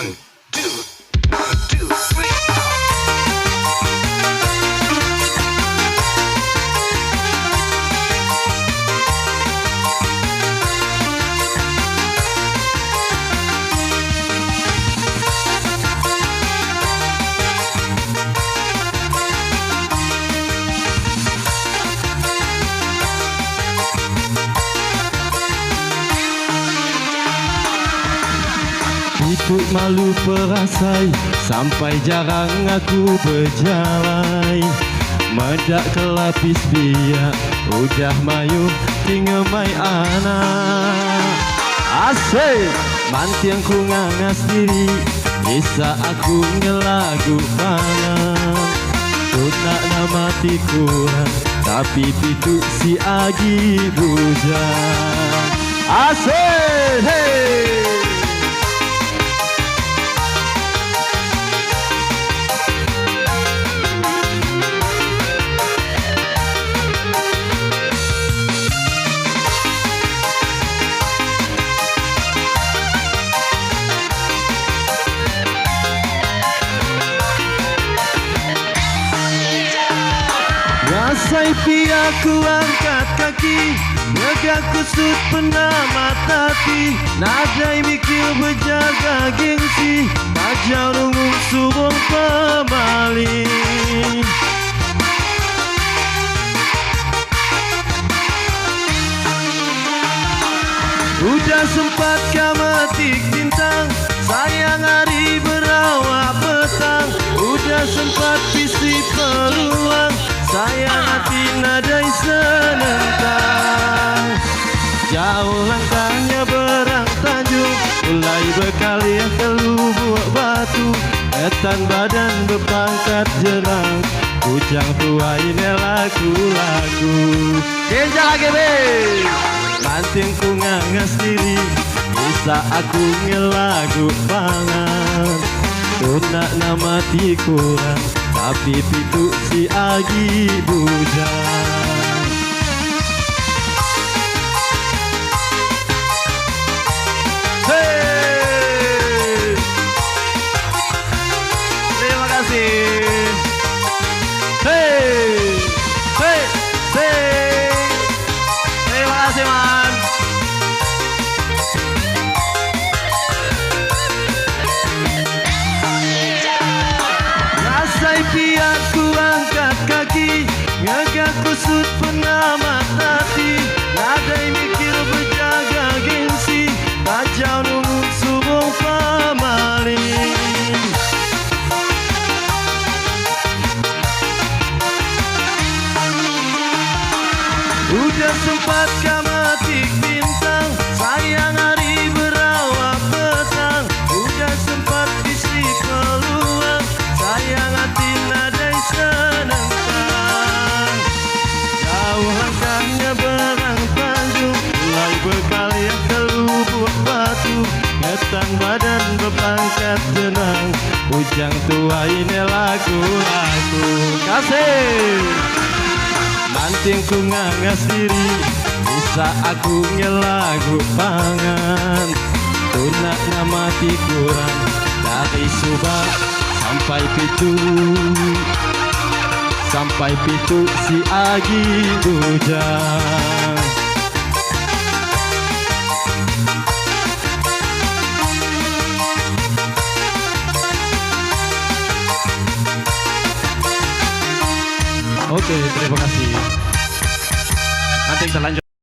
One, two, Itu malu perasai Sampai jarang aku berjalan. Medak kelapis biak Udah mayu tinggal mai anak Asyik Mantiang ku ngangas diri Bisa aku ngelagu pangan Tunak nama ti kurang Tapi pitu si agi bujang Asyik Rasai pihak ku angkat kaki Negak kusut pernah mata ti Nadai mikir berjaga gengsi Bajau nunggu subung pemali Udah sempat kau metik bintang Sayang hari berawak petang. Udah sempat Etan badan berpangkat jerang Kujang tua ini lagu-lagu Kenja lagi be Manting ku ngangas diri Bisa aku ngelagu pangan Tunak nama ti kurang Tapi pitu si agi bujang Kusut pernah mata ti Nadai mikir berjaga gengsi. Bajau nunggu subung pamaling Udah sempat kau Ujang tua ini lagu-lagu Kasih. Manting ku ngangas diri Bisa aku ngelagu pangan. Tunak nama kurang Dari subak sampai pitu. Sampai pitu si agi bujang Oke, terima kasih. Nanti kita lanjut.